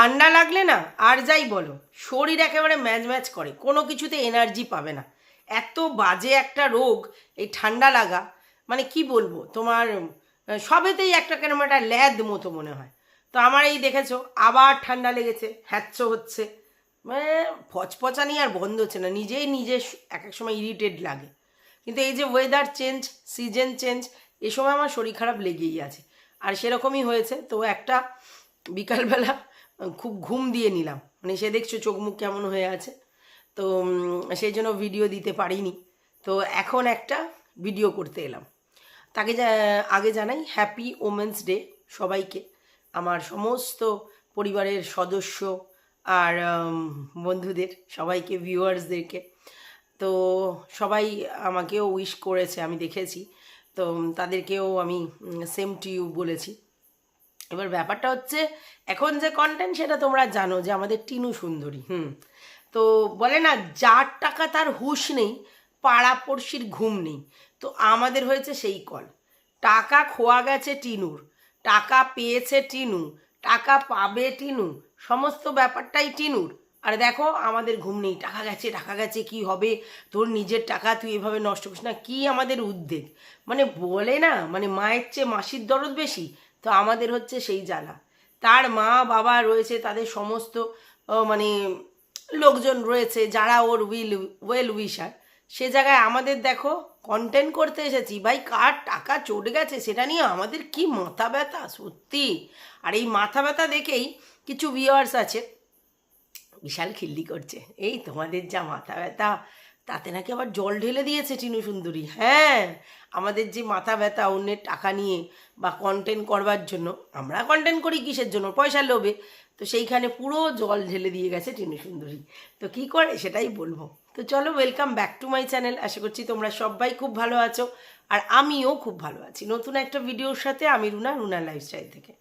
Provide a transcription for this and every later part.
ঠান্ডা লাগলে না আর যাই বলো, শরীর একেবারে ম্যাচ ম্যাচ করে, কোনো কিছুতে এনার্জি পাবে না। এত বাজে একটা রোগ, এই ঠান্ডা লাগা মানে কি বলব, তোমার সবেতেই একটা কেরম একটা ল্যাদ মতো মনে হয়। তো আমার এই দেখেছ, আবার ঠান্ডা লেগেছে, হ্যাচ্ছ হচ্ছে। মানে ফচফচানি আর বন্ধ হচ্ছে না, নিজেই নিজে এক এক সময় ইরিটেড লাগে। কিন্তু এই যে ওয়েদার চেঞ্জ সিজন চেঞ্জ এ সময় আমার শরীর খারাপ লেগেই আছে। আর সেরকমই হয়েছে, তো একটা বিকালবেলা খুব ঘুম দিয়ে নিলাম। মানে সে দেখছ চোখ মুখ কেমন হয়ে আছে। তো সেই জন্য ভিডিও দিতে পারিনি। তো এখন একটা ভিডিও করতে এলাম। তাকে আগে জানাই হ্যাপি ওমেন্স ডে সবাইকে। আমার সমস্ত পরিবারের সদস্য আর বন্ধুদের, সবাইকে ভিউয়ার্সদেরকে তো সবাই আমাকেও উইশ করেছে, আমি দেখেছি। তো তাদেরকেও আমি সেম টু ইউ বলেছি। এবার ব্যাপারটা হচ্ছে, এখন যে কন্টেন্ট সেটা তোমরা জানো যে আমাদের টিনু সুন্দরী, হুম? তো বলে না, যার টাকা তার হুঁশ নেই, পাড়াপড়শির ঘুম নেই। তো আমাদের হয়েছে সেই কল টাকা খোয়া গেছে টিনুর, টাকা পেয়েছে টিনু, টাকা পাবে টিনু, সমস্ত ব্যাপারটাই টিনুর। আর দেখো, আমাদের ঘুম নেই, টাকা গেছে টাকা গেছে, কি হবে? তোর নিজের টাকা, তুই এভাবে নষ্ট করিস না, কি আমাদের উদ্বেগ? মানে বলে না মানে মায়ের চেয়ে মাসির দরদ বেশি তো আমাদের হচ্ছে সেই জ্বালা। তার মা বাবা রয়েছে, তাদের সমস্ত মানে লোকজন রয়েছে যারা ওর উইল ওয়েল উইশার সে জায়গায় আমাদের দেখো কন্টেন্ট করতে এসেছি। ভাই, কার টাকা চটে গেছে সেটা নিয়ে আমাদের কি মাথা ব্যথা, সত্যি? আর এই মাথা ব্যথা দেখেই কিছু ভিওয়ার্স আছে, বিশাল খিল্লি করছে। এই তোমাদের যা মাথা ব্যথা তাতে নাকি আবার জল ঢেলে দিয়েছে টিনু সুন্দরী। হ্যাঁ আমাদের যে মাথা ব্যথা, অন্যের টাকা নিয়ে বা কন্টেন্ট করবার জন্য, আমরা কন্টেন্ট করি কিসের জন্য? পয়সা লোভে। তো সেইখানে পুরো জল ঢেলে দিয়ে গেছে টিনু সুন্দরী। তো কি করে? সেটাই বলব। তো চলো welcome back to my channel আশা করছি তোমরা সবাই খুব ভালো আছো। আর আমিও খুব ভালো আছি। নতুন একটা ভিডিওর সাথে আমি রুনা রুনা লাইফস্টাইল থেকে।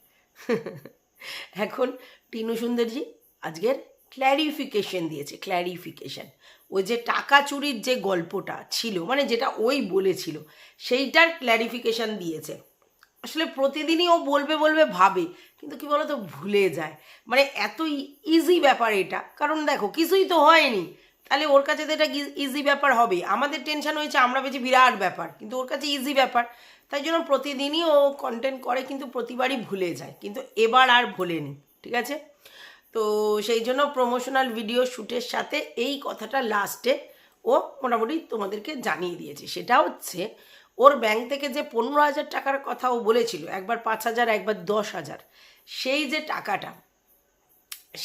এখন টিনু সুন্দরজি আজকের ক্ল্যারিফিকেশন দিয়েছে ক্ল্যারিফিকেশন ওই যে টাকা চুরির যে গল্পটা ছিল মানে যেটা ওই বলেছিল, সেইটার ক্ল্যারিফিকেশন দিয়েছে। আসলে প্রতিদিনই ও বলবে বলবে ভাবে, কিন্তু কি বলতো, ভুলে যায়। মানে এত ইজি ব্যাপার এটা। কারণ দেখো, কিছুই তো হয়নি। তাহলে ওর কাছে তো এটা ইজি ব্যাপার হবে? আমাদের টেনশন হয়েছে, আমরা বেশি বিরাট ব্যাপার, কিন্তু ওর কাছে ইজি ব্যাপার। তাই জন্য প্রতিদিনই ও কন্টেন্ট করে, কিন্তু প্রতিবারই ভুলে যায়। কিন্তু এবার আর ভোলেনি, ঠিক আছে? তো সেই জন্য প্রমোশনাল ভিডিও শ্যুটের সাথে এই কথাটা লাস্টে ও মোটামুটি তোমাদেরকে জানিয়ে দিয়েছে। সেটা হচ্ছে, ওর ব্যাংক থেকে যে পনেরো হাজার টাকার কথা ও বলেছিল, একবার পাঁচ হাজার, একবার দশ হাজার, সেই যে টাকাটা,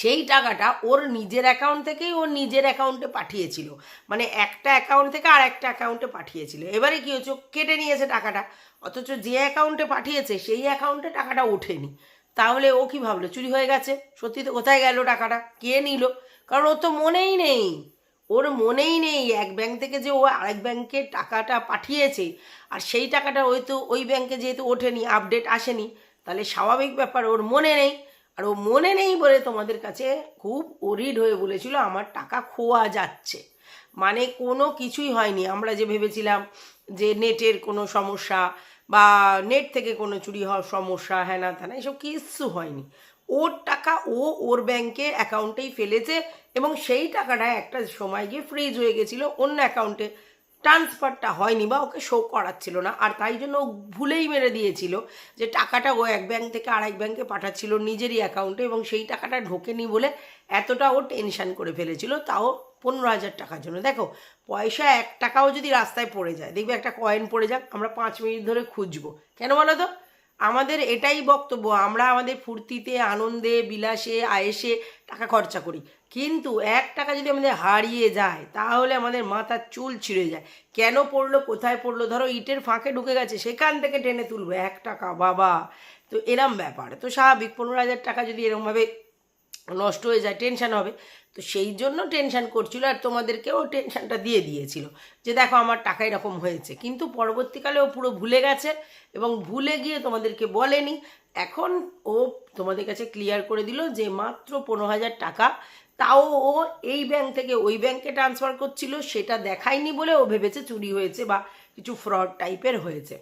সেই টাকাটা ওর নিজের অ্যাকাউন্ট থেকেই ওর নিজের অ্যাকাউন্টে পাঠিয়েছিল। মানে একটা অ্যাকাউন্ট থেকে আর একটা অ্যাকাউন্টে পাঠিয়েছিল। এবারে কি হচ্ছে কেটে নিয়েছে টাকাটা, অথচ যে অ্যাকাউন্টে পাঠিয়েছে, সেই অ্যাকাউন্টে টাকাটা ওঠেনি। তাহলে ও কি ভাবলো? চুরি হয়ে গেছে? সত্যি তো কোথায় গেল টাকাটা? কে নিল? কারণ ওর তো মনেই নেই। ওর মনেই নেই এক ব্যাংক থেকে যে ও আরেক ব্যাংকে টাকাটা পাঠিয়েছে। আর সেই টাকাটা ওই তো ওই ব্যাংকে যেহেতু ওঠেনি আপডেট আসেনি, তাহলে স্বাভাবিক ব্যাপার ওর মনে নেই। আর ও মনে নেই বলে তোমাদের কাছে খুব ওরিড হয়ে বলেছিল, আমার টাকা খোয়া যাচ্ছে। মানে কোনো কিছুই হয়নি। আমরা যে ভেবেছিলাম যে নেটের কোনো সমস্যা বা নেট থেকে কোনো চুরি হওয়ার সমস্যা হ্যানা ত্যানা এসব কিচ্ছু হয়নি। ওর টাকা ও ওর ব্যাংকের অ্যাকাউন্টেই ফেলেছে এবং সেই টাকাটা একটা সময় গিয়ে ফ্রিজ হয়ে গেছিল, অন্য অ্যাকাউন্টে ট্রান্সফারটা হয়নি বা ওকে শো করাচ্ছিল না। আর তাই জন্য ও ভুলেই মেরে দিয়েছিল যে টাকাটা ও এক ব্যাংক থেকে আরেক ব্যাংকে পাঠাচ্ছিল নিজেরই অ্যাকাউন্টে এবং সেই টাকাটা ঢোকেনি বলে এতটা ও টেনশান করে ফেলেছিল। তাও পনেরো হাজার টাকার জন্য। দেখো, পয়সা এক টাকাও যদি রাস্তায় পড়ে যায়, দেখবে একটা কয়েন পড়ে যাক, আমরা পাঁচ মিনিট ধরে খুঁজবো। কেন বলো তো? আমাদের এটাই বক্তব্য, আমরা আমাদের ফুর্তিতে, আনন্দে, বিলাসে, আয়েসে টাকা খরচা করি। কিন্তু এক টাকা যদি আমাদের হারিয়ে যায়, তাহলে আমাদের মাথার চুল ছিঁড়ে যায়। কেন পড়ল, কোথায় পড়ল? ধরো, ইটের ফাঁকে ঢুকে গেছে, সেখান থেকে টেনে তুলবো। এক টাকা, বাবা! তো এরম ব্যাপার। তো স্বাভাবিক, পনেরো হাজার টাকা যদি এরমভাবে নষ্ট হয়ে যায় টেনশান হবে। তো সেই জন্য টেনশন করছিল আর তোমাদেরকেও টেনশনটা দিয়ে দিয়েছিল যে দেখো আমার টাকা এরকম হয়েছে। কিন্তু পরবর্তীকালে ও পুরো ভুলে গেছে এবং ভুলে গিয়ে তোমাদেরকে বলেনি। এখন ও তোমাদের কাছে ক্লিয়ার করে দিল যে মাত্র পনেরো হাজার টাকা। তাও ও এই ব্যাংক থেকে ওই ব্যাংকে ট্রান্সফার করছিল, সেটা দেখায়নি বলে ও ভেবেছে চুরি হয়েছে বা কিছু ফ্রড টাইপের হয়েছে।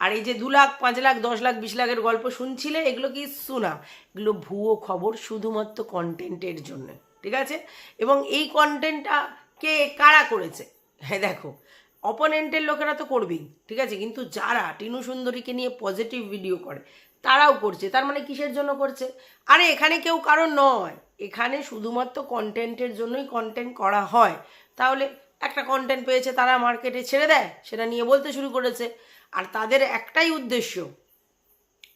আর এই যে দু লাখ, পাঁচ লাখ, দশ লাখ, বিশ লাখের গল্প শুনছিলে, এগুলো কি শোনা? এগুলো ভুয়ো খবর, শুধুমাত্র কন্টেন্টের জন্য, ঠিক আছে? এবং এই কন্টেন্টটা কে, কারা করেছে? হ্যাঁ দেখো অপোনেন্টের লোকেরা তো করবেই, ঠিক আছে? কিন্তু যারা টিনু সুন্দরীকে নিয়ে পজিটিভ ভিডিও করে, তারাও করছে। তার মানে কিসের জন্য করছে? আরে, এখানে কেউ কারণ নয়। এখানে শুধুমাত্র কন্টেন্টের জন্যই কন্টেন্ট করা হয়। তাহলে একটা কন্টেন্ট পেয়েছে, তারা মার্কেটে ছেড়ে দেয়, সেটা নিয়ে বলতে শুরু করেছে। আর তাদের একটাই উদ্দেশ্য,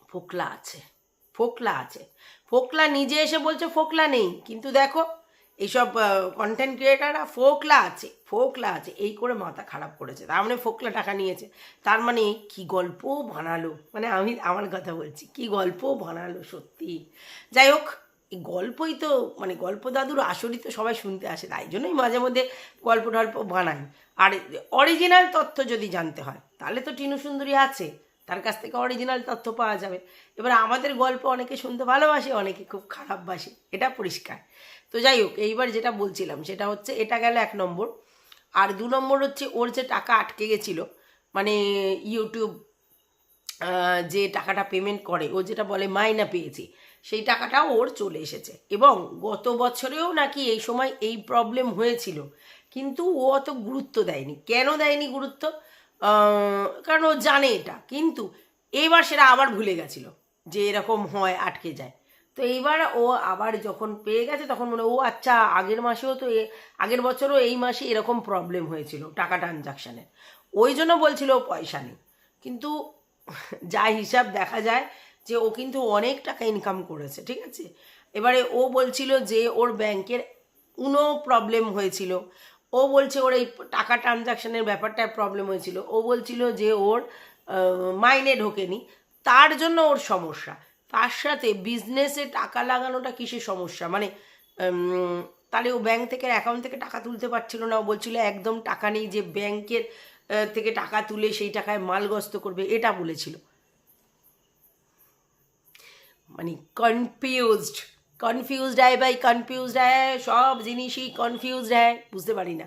ফোকলা আছে ফোকলা আছে। ফোকলা নিজে এসে বলছে, ফোকলা নেই। কিন্তু দেখো, এইসব কন্টেন্ট ক্রিয়েটাররা ফোকলা আছে ফোকলা আছে। এই করে মাথা খারাপ করেছে। তার মানে ফোকলা টাকা নিয়েছে। তার মানে কি গল্প বানালো? মানে আমি আমার কথা বলছি, কি গল্প বানালো সত্যি? যাই হোক, এই গল্পই তো মানে গল্প দাদুর আসরই তো সবাই শুনতে আসে। তাই জন্যই মাঝে মধ্যে গল্প টল্প বানাই। আর অরিজিনাল তথ্য যদি জানতে হয় তাহলে তো টিনু সুন্দরী আছে। তার কাছ থেকে অরিজিনাল তথ্য পাওয়া যাবে। এবার আমাদের গল্প অনেকে শুনতে ভালোবাসে, অনেকে খুব খারাপ বাসে। এটা পরিষ্কার। তো যাই হোক, এইবার যেটা বলছিলাম, সেটা হচ্ছে এটা গেল এক নম্বর। আর দু নম্বর হচ্ছে ওর যে টাকা আটকে গেছিল মানে ইউটিউব যে টাকাটা পেমেন্ট করে, ও যেটা বলে মাইনা পেয়েছি, সেই টাকাটাও ওর চলে এসেছে। এবং গত বছরেও নাকি এই সময় এই প্রবলেম হয়েছিল। কিন্তু ও অত গুরুত্ব দেয়নি। কেন দেয়নি গুরুত্ব? কারণ ও জানে এটা। কিন্তু এইবার সেটা আবার ভুলে গেছিল যে এরকম হয়, আটকে যায়। তো এইবার ও আবার যখন পেয়ে গেছে, তখন মনে ও আচ্ছা আগের মাসেও তো এ- আগের বছরও এই মাসে এরকম প্রবলেম হয়েছিল টাকা ট্রানজাকশানের ওই জন্য বলছিল পয়সা নেই। কিন্তু যা হিসাব দেখা যায় যে ও কিন্তু অনেক টাকা ইনকাম করেছে, ঠিক আছে? এবারে ও বলছিল যে ওর ব্যাংকের উনো প্রবলেম হয়েছিল। ও বলছে ওর এই টাকা ট্রানজাকশনের ব্যাপারটায় প্রবলেম হয়েছিল। ও বলছিল যে ওর মাইনে ঢোকেনি, তার জন্য ওর সমস্যা। তার সাথে বিজনেসে টাকা লাগানোটা কিসের সমস্যা? মানে তাহলে ও ব্যাংক থেকে অ্যাকাউন্ট থেকে টাকা তুলতে পারছিল না। ও বলছিল একদম টাকা নেই যে ব্যাংকের থেকে টাকা তুলে সেই টাকায় মালগস্ত করবে, এটা বলেছিল। মানে কনফিউজড কনফিউজড হয় ভাই কনফিউজড হয় সব জিনিসই কনফিউজড হয় বুঝতে পারি না।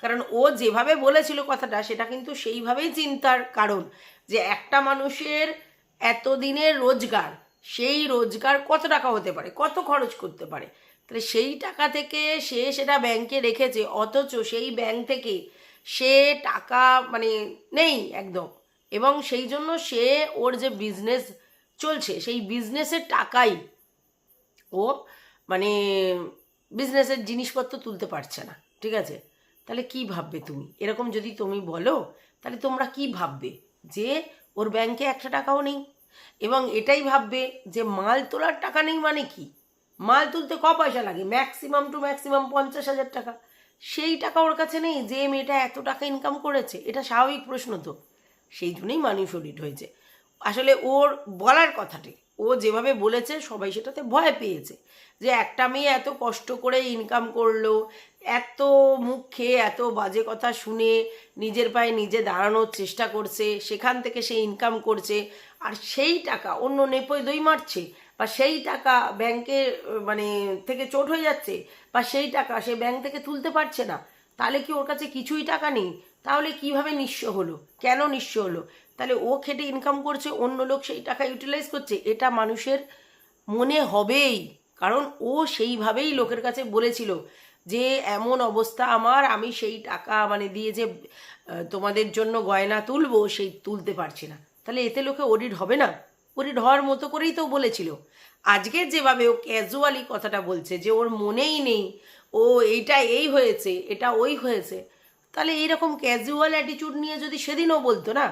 কারণ ও যেভাবে বলেছিল কথাটা, সেটা কিন্তু সেইভাবেই চিন্তার কারণ যে একটা মানুষের এতদিনের রোজগার, সেই রোজগার কত টাকা হতে পারে, কত খরচ করতে পারে? তাহলে সেই টাকা থেকে সে সেটা ব্যাংকে রেখেছে, অথচ সেই ব্যাংক থেকে সে টাকা মানে নেই একদম। এবং সেই জন্য সে ওর যে বিজনেস চলছে, সেই বিজনেসের টাকাই ও মানে বিজনেসের জিনিসপত্র তুলতে পারছে না, ঠিক আছে? তাহলে কি ভাববে তুমি? এরকম যদি তুমি বলো, তাহলে তোমরা কি ভাববে? যে ওর ব্যাংকে একটা টাকাও নেই। এবং এটাই ভাববে যে মাল তোলার টাকা নেই মানে কি? মাল তুলতে ক পয়সা লাগে? ম্যাক্সিমাম টু ম্যাক্সিমাম পঞ্চাশ হাজার টাকা। সেই টাকা ওর কাছে নেই যে মেয়েটা এত টাকা ইনকাম করেছে? এটা স্বাভাবিক প্রশ্ন তো। সেই জন্যই মানুষ অডিট হয়েছে। আসলে ওর বলার কথাটি ও যেভাবে বলেছে, সবাই সেটাতে ভয় পেয়েছে। যে একটা মেয়ে এত কষ্ট করে ইনকাম করল, এত মুখ খেয়ে এত বাজে কথা শুনে নিজের পায়ে নিজে দাঁড়ানোর চেষ্টা করছে, সেখান থেকে সে ইনকাম করছে, আর সেই টাকা অন্য নেপোয় দই মারছে, বা সেই টাকা ব্যাংকে মানে থেকে চোট হয়ে যাচ্ছে, বা সেই টাকা সে ব্যাংক থেকে তুলতে পারছে না। তাহলে কি ওর কাছে কিছুই টাকা নেই? তাহলে কীভাবে নিঃস্ব হলো? কেন নিঃস্ব হলো? তাহলে ও খেটে ইনকাম করছে, অন্য লোক সেই টাকা ইউটিলাইজ করছে, এটা মানুষের মনে হবেই। কারণ ও সেইভাবেই লোকের কাছে বলেছিল যে, এমন অবস্থা আমার, আমি সেই টাকা মানে দিয়ে যে তোমাদের জন্য গয়না তুলবো, সেই তুলতে পারছি না। তাহলে এতে লোকে অডিট হবে না? অডিট হওয়ার মতো করেই তো বলেছিল। আজকে যেভাবে ও ক্যাজুয়ালি কথাটা বলছে যে, ওর মনেই নেই ও এইটা এই হয়েছে, এটা ওই হয়েছে। তাহলে এইরকম ক্যাজুয়াল অ্যাটিটিউড নিয়ে যদি সেদিনও বলতো না,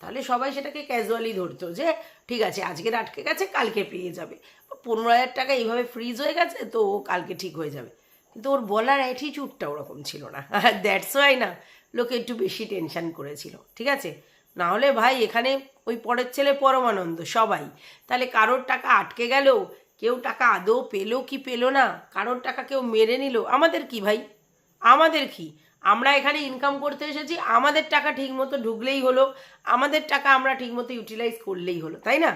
তাহলে সবাই সেটাকে ক্যাজুয়ালি ধরতো যে, ঠিক আছে, আজকের আটকে গেছে, কালকে পেয়ে যাবে। পনেরো হাজার টাকা এইভাবে ফ্রিজ হয়ে গেছে, তো ও কালকে ঠিক হয়ে যাবে। কিন্তু ওর বলার অ্যাটিটিউডটা ওরকম ছিল না। দ্যাটস ওয়াই না, লোকে একটু বেশি টেনশন করেছিল, ঠিক আছে? না হলে ভাই, এখানে ওই পরের ছেলে পরমানন্দ, সবাই। তাহলে কারোর টাকা আটকে গেল কেউ টাকা আদৌ পেল কি পেল না? কারোর টাকা কেউ মেরে নিল। আমাদের কি ভাই? আমাদের কি? আমরা এখানে ইনকাম করতে এসেছি, আমাদের টাকা ঠিকমতো ঢুকলেই হলো, আমাদের টাকা আমরা ঠিকমতো ইউটিলাইজ করলেই হলো, তাই না?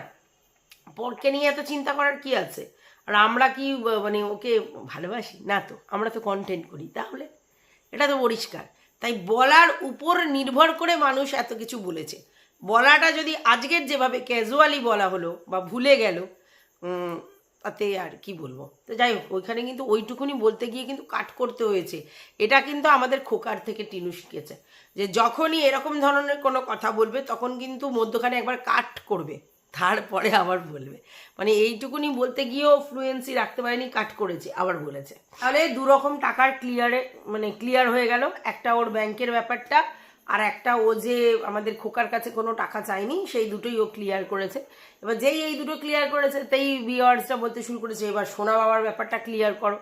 পরকে নিয়ে এত চিন্তা করার কি আছে? আর আমরা কি মানে ওকে ভালোবাসি? না তো, আমরা তো কন্টেন্ট করি, তাহলে? এটা তো পরিষ্কার। তাই বলার উপর নির্ভর করে মানুষ এত কিছু বলেছে। বলাটা যদি আজকের যেভাবে ক্যাজুয়ালি বলা হলো বা ভুলে গেল তাতে আর কি বলব? তো যাই হোক, ওইখানে কিন্তু ওইটুকুনি বলতে গিয়ে কিন্তু কাট করতে হয়েছে। এটা কিন্তু আমাদের খোকার থেকে টিনু শিখেছে যে যখনই এরকম ধরনের কোনো কথা বলবে, তখন কিন্তু মধ্যখানে একবার কাট করবে, তারপরে আবার বলবে। মানে এইটুকুনি বলতে গিয়েও ফ্লুয়েন্সি রাখতে পারেনি, কাট করেছে, আবার বলেছে। তাহলে দু রকম টাকার ক্লিয়ারে মানে ক্লিয়ার হয়ে গেল। একটা ওর ব্যাংকের ব্যাপারটা। আর একটা ও যে আমাদের খোকার কাছে কোনো টাকা চায়নি, সেই দুটোই ও ক্লিয়ার করেছে। এবার যেই এই দুটো ক্লিয়ার করেছে, তেই বিয়ার্সটা বলতে শুরু করেছে, এবার সোনা বাবার ব্যাপারটা ক্লিয়ার করো।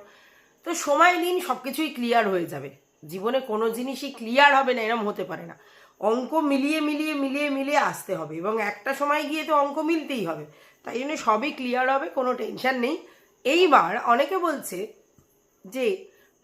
তো সময় নিন সব কিছুই ক্লিয়ার হয়ে যাবে। জীবনে কোনো জিনিসই ক্লিয়ার হবে না, এরম হতে পারে না। অঙ্ক মিলিয়ে মিলিয়ে মিলিয়ে মিলিয়ে আসতে হবে এবং একটা সময় গিয়ে তো অঙ্ক মিলতেই হবে। তাই জন্য সবই ক্লিয়ার হবে, কোনো টেনশন নেই। এইবার অনেকে বলছে যে,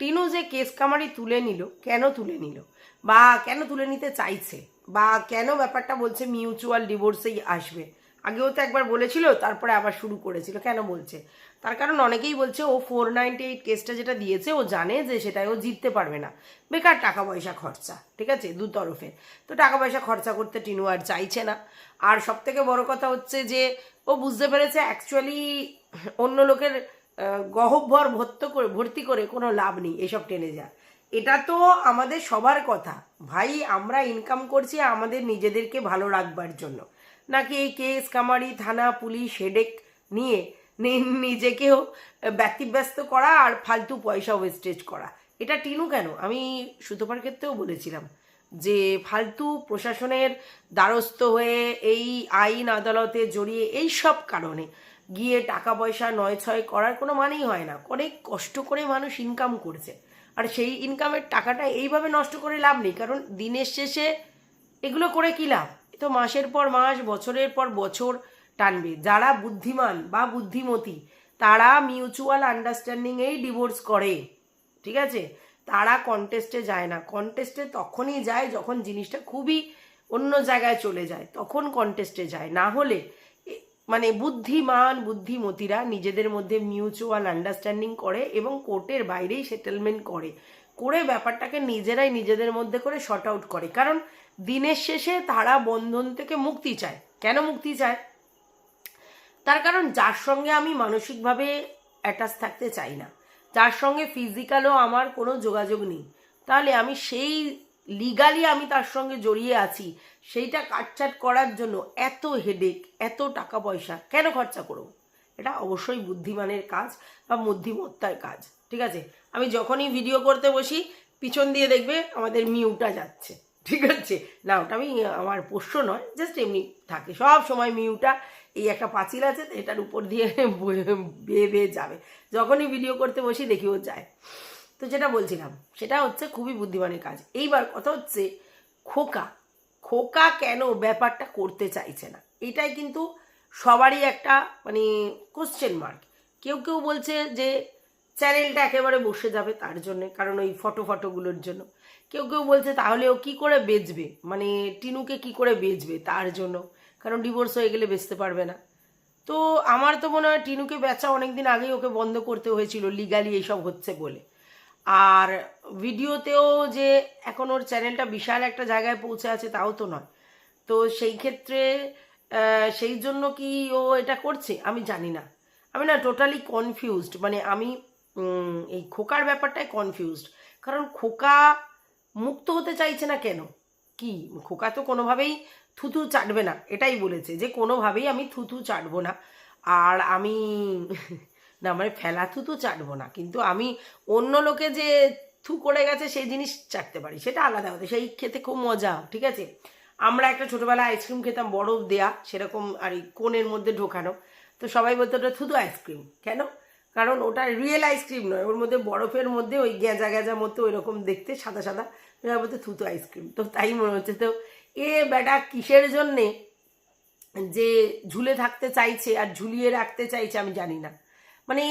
টিনু যে কেস কামারি তুলে নিল, কেন তুলে নিল? বা কেন তুলে নিতে চাইছে? বা কেন ব্যাপারটা বলছে মিউচুয়াল ডিভোর্সেই আসবে? আগেও তো একবার বলেছিল, তারপরে আবার শুরু করেছিল। কেন বলছে? তার কারণ অনেকেই বলছে, ও ফোর নাইনটি এইট কেসটা যেটা দিয়েছে, ও জানে যে সেটাই ও জিততে পারবে না। বেকার টাকা পয়সা খরচা, ঠিক আছে? দু তরফে। তো টাকা পয়সা খরচা করতে টিনু আর চাইছে না। আর সব থেকে বড় কথা হচ্ছে যে, ও বুঝতে পেরেছে অ্যাকচুয়ালি অন্য লোকের গহব্বর ভর্ত করে, ভর্তি করে কোনো লাভ নেই এসব টেনে যা এটা তো আমাদের সবার কথা। ভাই, আমরা ইনকাম করছি আমাদের নিজেদেরকে ভালো রাখবার জন্য। নাকি এই কেস কামারি, থানা, পুলিশ হেডেক নিয়ে নিজেকেও ব্যতিব্যস্ত করা আর ফালতু পয়সা ওয়েস্টেজ করা। এটা টিনু কেন? আমি সুতোপার ক্ষেত্রেও বলেছিলাম যে ফালতু প্রশাসনের দ্বারস্থ হয়ে এই আইন আদালতে জড়িয়ে এই সব কারণে গিয়ে টাকা পয়সা নয় ছয় করার কোনো মানেই হয় না। অনেক কষ্ট করে মানুষ ইনকাম করছে। আর সেই ইনকামের টাকাটা এইভাবে নষ্ট করে লাভ নেই। কারণ দিনের শেষে এগুলো করে কী লাভ? তো মাসের পর মাস, বছরের পর বছর টানবে। যারা বুদ্ধিমান বা বুদ্ধিমতী, তারা মিউচুয়াল আন্ডারস্ট্যান্ডিংয়েই ডিভোর্স করে। ঠিক আছে? তারা কন্টেস্টে যায় না। কন্টেস্টে তখনই যায় যখন জিনিসটা খুবই অন্য জায়গায় চলে যায়। তখন কন্টেস্টে যায়। না হলে মানে বুদ্ধিমান, বুদ্ধিমতীরা নিজেদের মধ্যে মিউচুয়াল আন্ডারস্ট্যান্ডিং করে এবং কোর্টের বাইরেই সেটেলমেন্ট করে। করে ব্যাপারটাকে নিজেরাই নিজেদের মধ্যে করে শর্ট আউট করে। কারণ দিনের শেষে তারা বন্ধন থেকে মুক্তি চায়। কেন মুক্তি চায়? তার কারণ যার সঙ্গে আমি মানসিকভাবে অ্যাটাচ থাকতে চাই না। যার সঙ্গে ফিজিক্যালও আমার কোনো যোগাযোগ নেই। তাহলে আমি সেই লিগালি আমি তার সঙ্গে জড়িয়ে আছি, সেইটা কাটছাট করার জন্য এত হেডেক এত টাকা পয়সা কেন খরচা করব? এটা অবশ্যই বুদ্ধিমানের কাজ বা বুদ্ধিমত্তার কাজ, ঠিক আছে? আমি যখনই ভিডিও করতে বসি, পিছন দিয়ে দেখবে আমাদের মিউটা যাচ্ছে, ঠিক আছে? না, ওটা আমি, আমার পোষ্য নয় জাস্ট এমনি থাকে। সব সময় মিউটা এই একটা পাঁচিল আছে, এটার উপর দিয়ে বেয়ে বেয়ে যাবে। যখনই ভিডিও করতে বসি, দেখি ও যায়। তো যেটা বলছিলাম, সেটা হচ্ছে খুবই বুদ্ধিমানের কাজ। এইবার কথা হচ্ছে খোকা। খোকা কেন ব্যাপারটা করতে চাইছে না? এটাই কিন্তু সবারই একটা মানে কোশ্চেন মার্ক কেউ কেউ বলছে যে চ্যানেলটা একেবারে বসে যাবে তার জন্য, কারণ ওই ফটো ফটোগুলোর জন্য। কেউ কেউ বলছে তাহলে ও কী করে বেচবে? মানে টিনুকে কি করে বেচবে তার জন্য? কারণ ডিভোর্স হয়ে গেলে বেচতে পারবে না। তো আমার তো মনে হয় টিনুকে বেচা অনেকদিন আগেই ওকে বন্ধ করতে হয়েছিল লিগালি এইসব হচ্ছে বলে। আর ভিডিওতেও যে এখন ওর চ্যানেলটা বিশাল একটা জায়গায় পৌঁছে আছে, তাও তো নয়। তো সেই ক্ষেত্রে সেই জন্য কি ও এটা করছে? আমি জানি না। আমি না টোটালি কনফিউজড মানে আমি এই খোকার ব্যাপারটায় কনফিউজড কারণ খোকা মুক্ত হতে চাইছে না কেন? কি? খোকা তো কোনোভাবেই থুথু চাটবে না, এটাই বলেছে যে কোনোভাবেই আমি থুথু চাটবো না। আর আমি না মানে ফেলা থুতু চাটবো না। কিন্তু আমি অন্য লোকে যে থু করে গেছে, সেই জিনিস চাটতে পারি। সেটা আলাদা হতো সেই খেতে খুব মজা, ঠিক আছে? আমরা একটা ছোটোবেলায় আইসক্রিম খেতাম বরফ দেয়া, সেরকম আর এই কোণের মধ্যে ঢোকানো। তো সবাই বলতো, ওটা থুতু আইসক্রিম। কেন? কারণ ওটা রিয়েল আইসক্রিম নয়, ওর মধ্যে বরফের মধ্যে ওই গেঁজা গেঁজা মতো ওইরকম দেখতে, সাদা সাদা। এরা বলতে, থুতু আইসক্রিম। তো তাই মনে হচ্ছে, তো এ বেটা কিসের জন্যে যে ঝুলে থাকতে চাইছে আর ঝুলিয়ে রাখতে চাইছে আমি জানি না। মানে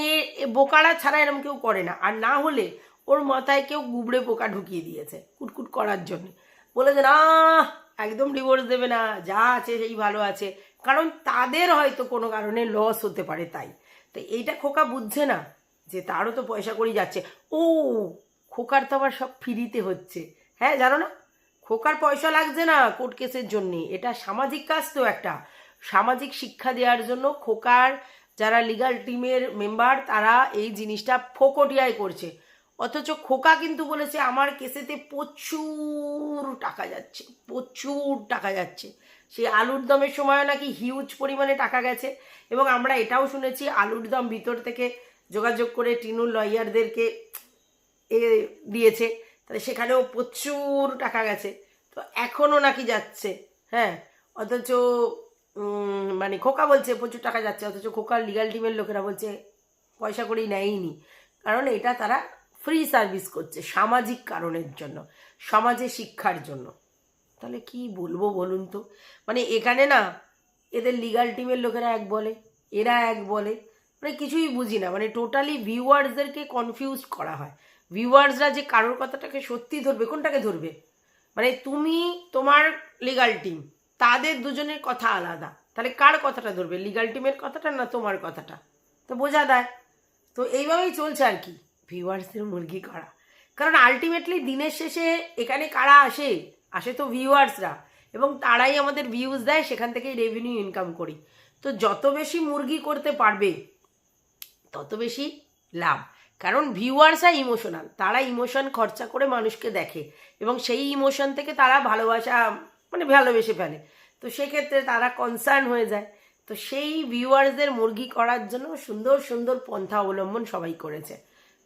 বোকারা ছাড়া এরকম কেউ করে না। আর না হলে ওর মাথায় কেউ গুবড়ে পোকা ঢুকিয়ে দিয়েছে কুটকুট করার জন্য। বলেছে না, একদম ডিভোর্স দেবে না, যা আছে সেই ভালো আছে। কারণ তাদের হয়তো কোনো কারণে লস হতে পারে তাই। তো এইটা খোকা বুঝছে না যে তারও তো পয়সা করেই যাচ্ছে। ও, খোকার তো আবার সব ফ্রিতে হচ্ছে। হ্যাঁ জানো না? খোকার পয়সা লাগছে না কোর্ট কেসের জন্যে। এটা সামাজিক কাজ তো একটা। সামাজিক শিক্ষা দেওয়ার জন্য খোকার যারা লিগাল টিমের মেম্বার তারা এই জিনিসটা ফোকটিয়ায় করছে। অথচ খোকা কিন্তু বলেছে, আমার কেসেতে প্রচুর টাকা যাচ্ছে, প্রচুর টাকা যাচ্ছে। সেই আলুর দমের সময়ও নাকি হিউজ পরিমাণে টাকা গেছে। এবং আমরা এটাও শুনেছি, আলুর দম ভিতর থেকে যোগাযোগ করে টিনুর লয়ারদেরকে এ দিয়েছে। তাহলে সেখানেও প্রচুর টাকা গেছে। তো এখনও নাকি যাচ্ছে হ্যাঁ? অথচ মানে খোকা বলছে, প্রচুর টাকা যাচ্ছে, অথচ খোকার লিগাল টিমের লোকেরা বলছে, পয়সা করেই নেয়নি। কারণ এটা তারা ফ্রি সার্ভিস করছে, সামাজিক কারণের জন্য, সমাজে শিক্ষার জন্য। তাহলে কি বলব বলুন তো? মানে এখানে না, এদের লিগাল টিমের লোকেরা এক বলে, এরা এক বলে মানে কিছুই বুঝি না। মানে টোটালি ভিউয়ার্সদেরকে কনফিউজ করা হয়। ভিউয়ার্সরা যে কারোর কথাটাকে সত্যি ধরবে, কোনটাকে ধরবে? মানে তুমি, তোমার লিগাল টিম তাদের দুজনের কথা আলাদা। তাহলে কার কথাটা ধরবে? লিগাল টিমের কথাটা না তোমার কথাটা? তো বোঝা দেয় তো এইভাবেই চলছে আর কি। ভিউয়ার্সদের মুরগি করা? কারণ আলটিমেটলি দিনের শেষে এখানে কারা আসে? আসে তো ভিউয়ার্সরা। এবং তারাই আমাদের ভিউজ দেয়, সেখান থেকেই রেভিনিউ ইনকাম করি। তো যত বেশি মুরগি করতে পারবে, তত বেশি লাভ। কারণ ভিউয়ার্সরা ইমোশনাল তারা ইমোশন খরচা করে মানুষকে দেখে। এবং সেই ইমোশন থেকে তারা ভালোবাসা মানে ভালোবেসে ফেলে। তো সেক্ষেত্রে তারা কনসার্ন হয়ে যায়। তো সেই ভিউয়ার্সদের মুরগি করার জন্য সুন্দর সুন্দর পন্থা অবলম্বন সবাই করেছে।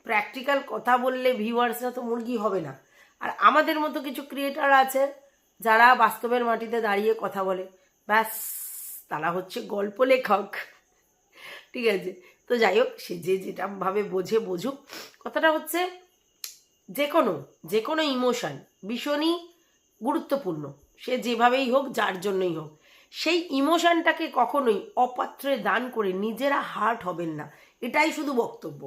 প্র্যাকটিক্যাল কথা বললে ভিউয়ার্সরা তো মুরগি হবে না। আর আমাদের মতো কিছু ক্রিয়েটার আছে, যারা বাস্তবের মাটিতে দাঁড়িয়ে কথা বলে। ব্যাস, তারা হচ্ছে গল্প লেখক। ঠিক আছে? তো যাই হোক, সে যে যেটা ভাবে বোঝে, বুঝুক। কথাটা হচ্ছে, যে কোনো যে কোনো ইমোশন ভীষণই গুরুত্বপূর্ণ। সে যেভাবেই হোক, যার জন্যই হোক। সেই ইমোশনটাকে কখনোই অপাত্রে দান করে নিজেরা হার্ট হবেন না। এটাই শুধু বক্তব্য।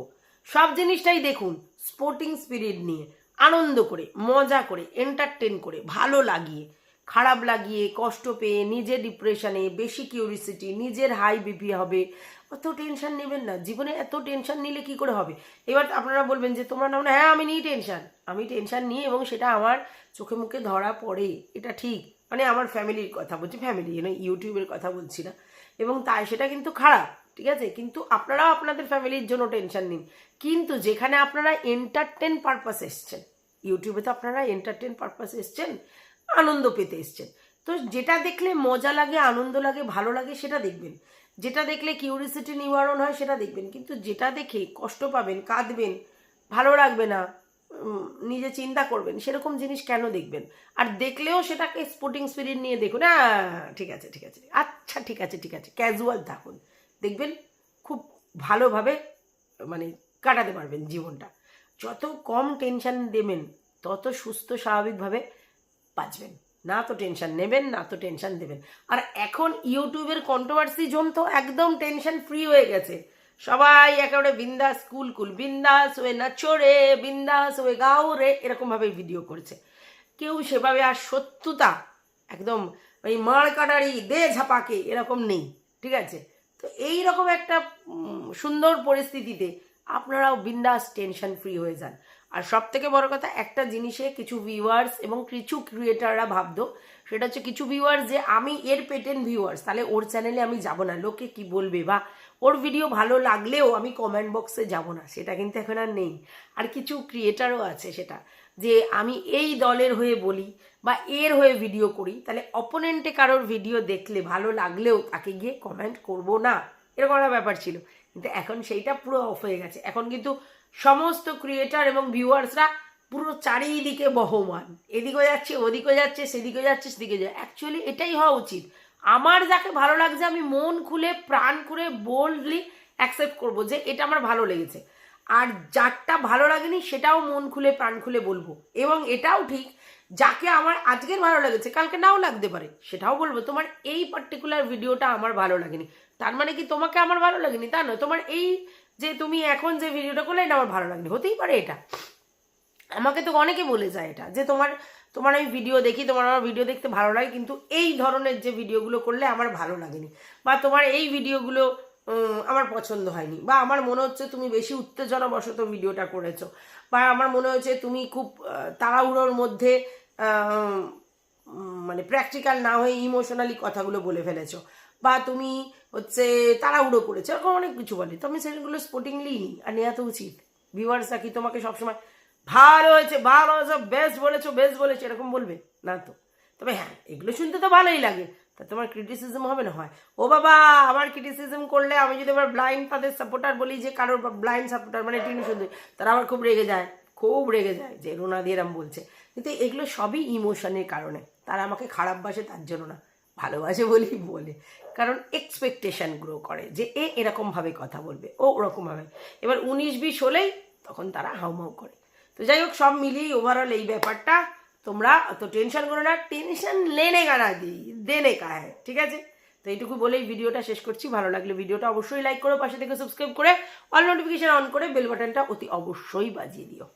সব জিনিসটাই দেখুন স্পোর্টিং স্পিরিট নিয়ে। আনন্দ করে, মজা করে এন্টারটেন করে, ভালো লাগিয়ে। খারাপ লাগিয়ে, কষ্ট পেয়ে নিজে ডিপ্রেশনে বেশি কিউরিসিটি নিজের হাই বিপি হবে। অত টেনশন নেবেন না। জীবনে এত টেনশন নিলে কি করে হবে? এবার আপনারা বলবেন যে, তোমরা না হ্যাঁ আমি নিই টেনশন আমি টেনশন নিই এবং সেটা আমার চোখে মুখে ধরা পড়ে। এটা ঠিক। মানে আমার ফ্যামিলির কথা বলছি, ফ্যামিলি ইউটিউবের কথা বলছি না। এবং তাই সেটা কিন্তু খারাপ, ঠিক আছে? কিন্তু আপনারাও আপনাদের ফ্যামিলির জন্য টেনশন নিন। কিন্তু যেখানে আপনারা এন্টারটেন পারপাস এসছেন, ইউটিউবে তো আপনারা এন্টারটেন পারপাস এসছেন আনন্দ পেতে এসছেন। তো যেটা দেখলে মজা লাগে, আনন্দ লাগে, ভালো লাগে, সেটা দেখবেন। যেটা দেখলে কিউরিসিটি নিবারণ হয়, সেটা দেখবেন। কিন্তু যেটা দেখে কষ্ট পাবেন, কাঁদবেন, ভালো লাগবে না নিজে চিন্তা করবেন, সেরকম জিনিস কেন দেখবেন? আর দেখলেও সেটাকে স্পোর্টিং স্পিরিট নিয়ে দেখুন হ্যাঁ ঠিক আছে ঠিক আছে আচ্ছা ঠিক আছে ঠিক আছে ক্যাজুয়াল থাকুন। দেখবেন খুব ভালোভাবে মানে কাটাতে পারবেন জীবনটা। যত কম টেনশন দেবেন, তত সুস্থ স্বাভাবিকভাবে বাঁচবেন। না তো টেনশন নেবেন, না তো টেনশন দেবেন। আর এখন ইউটিউবের কন্ট্রোভার্সি জোন তো একদম টেনশন ফ্রি হয়ে গেছে। সবাই একেবারে বিন্দাস, কুল কুল, বিন্দাস হয়ে নাচরে বিন্দাস হয়ে গাও রে এরকমভাবে ভিডিও করছে। কেউ সেভাবে আর সত্যতা, একদম ওই মার কাটারি, দে ঝাপাকে, এরকম নেই, ঠিক আছে? তো এই রকম একটা সুন্দর পরিস্থিতিতে আপনারাও বিন্দাস টেনশন ফ্রি হয়ে যান। আর সব থেকে বড় কথা, একটা জিনিসে কিছু ভিউয়ার্স এবং কিছু ক্রিয়েটাররা ভাবতো, সেটা হচ্ছে কিছু ভিউয়ার্স যে আমি এর পেটেন ভিউয়ার্স তাহলে ওর চ্যানেলে আমি যাব না। লোকে কি বলবে বা ওর ভিডিও ভালো লাগলেও আমি কমেন্ট বক্সে যাব না, সেটা কিন্তু এখন আর নেই। আর কিছু ক্রিয়েটারও আছে সেটা, যে আমি এই দলের হয়ে বলি বা এর হয়ে ভিডিও করি, তাহলে অপোনেন্টে কারোর ভিডিও দেখলে ভালো লাগলেও তাকে গিয়ে কমেন্ট করব না। এরকম একটা ব্যাপার ছিল। কিন্তু এখন সেইটা পুরো অফ হয়ে গেছে। এখন কিন্তু সমস্ত ক্রিয়েটার এবং ভিউয়ার্সরা পুরো চারিদিকে বহমান। এদিকেও যাচ্ছে ওদিকেও যাচ্ছে সেদিকেও যাচ্ছে, সেদিকে যাচ্ছে। অ্যাকচুয়ালি এটাই হওয়া উচিত। আমার যাকে ভালো লাগছে, আমি মন খুলে, প্রাণ খুলে বোল্ডলি অ্যাকসেপ্ট করব যে এটা আমার ভালো লেগেছে। আর যারটা ভালো লাগেনি, সেটাও মন খুলে, প্রাণ খুলে বলব। এবং এটাও ঠিক, যাকে আমার আজকের ভালো লেগেছে, কালকে নাও লাগতে পারে, সেটাও বলব, তোমার এই পার্টিকুলার ভিডিওটা আমার ভালো লাগেনি। তার মানে কি তোমাকে আমার ভালো লাগেনি? তা নয়, তোমার এই যে তুমি এখন যে ভিডিওটা করলে এটা আমার ভালো লাগেনি হতেই পারে এটা। আমাকে তো অনেকে বলে যায় এটা, যে তোমার তোমার আমি ভিডিও দেখি, তোমার আমার ভিডিও দেখতে ভালো লাগে, কিন্তু এই ধরনের যে ভিডিওগুলো করলে আমার ভালো লাগেনি। বা তোমার এই ভিডিওগুলো আমার পছন্দ হয়নি। বা আমার মনে হচ্ছে তুমি বেশি উত্তেজনাবশত ভিডিওটা করেছ। বা আমার মনে হচ্ছে তুমি খুব তাড়াহুড়োর মধ্যে মানে প্র্যাকটিক্যাল না হয়ে ইমোশনালি কথাগুলো বলে ফেলেছো। বা তুমি হচ্ছে তাড়াহুড়ো করেছ, এরকম অনেক কিছু বলে। তো আমি সেগুলো স্পোর্টিংলি নিই আর নেওয়া তো উচিত। ভিউয়ার্সরা কি তোমাকে সবসময়, ভালো হয়েছে ভালো হয়েছে বেস্ট বলেছ বেস্ট বলেছ এরকম বলবে? না তো। তবে হ্যাঁ এগুলো শুনতে তো ভালোই লাগে। তা তোমার ক্রিটিসিজম হবে না, হয়। ও বাবা আমার ক্রিটিসিজম করলে আমি যদি আবার ব্লাইন্ড তাদের সাপোর্টার বলি যে কারোর ব্লাইন্ড সাপোর্টার মানে টিনু সুন্দর, তারা আমার খুব রেগে যায়, খুব রেগে যায় যে রোনা দিয়ে এরম বলছে। কিন্তু এগুলো সবই ইমোশনের কারণে। তারা আমাকে খারাপ বাসে তার জন্য না। ভালোবাসে বলেই বলে। কারণ এক্সপেকটেশন গ্রো করে যে এ এরকমভাবে কথা বলবে, ও ওরকমভাবে। এবার উনিশ বিশ হলেই তখন তারা হাউমাউ করে। তো যাই হোক, সব মিলিয়ে ওভারঅল এই ব্যাপারটা তোমরা অত টেনশন করো না টেনশন লেনে গানা দিই, দেনে কা হ্যাঁ ঠিক আছে? তো এইটুকু বলেই ভিডিওটা শেষ করছি। ভালো লাগলে ভিডিওটা অবশ্যই লাইক করো, পাশে থেকে সাবস্ক্রাইব করে অল নোটিফিকেশন অন করে বেল বাটনটা অতি অবশ্যই বাজিয়ে দিও।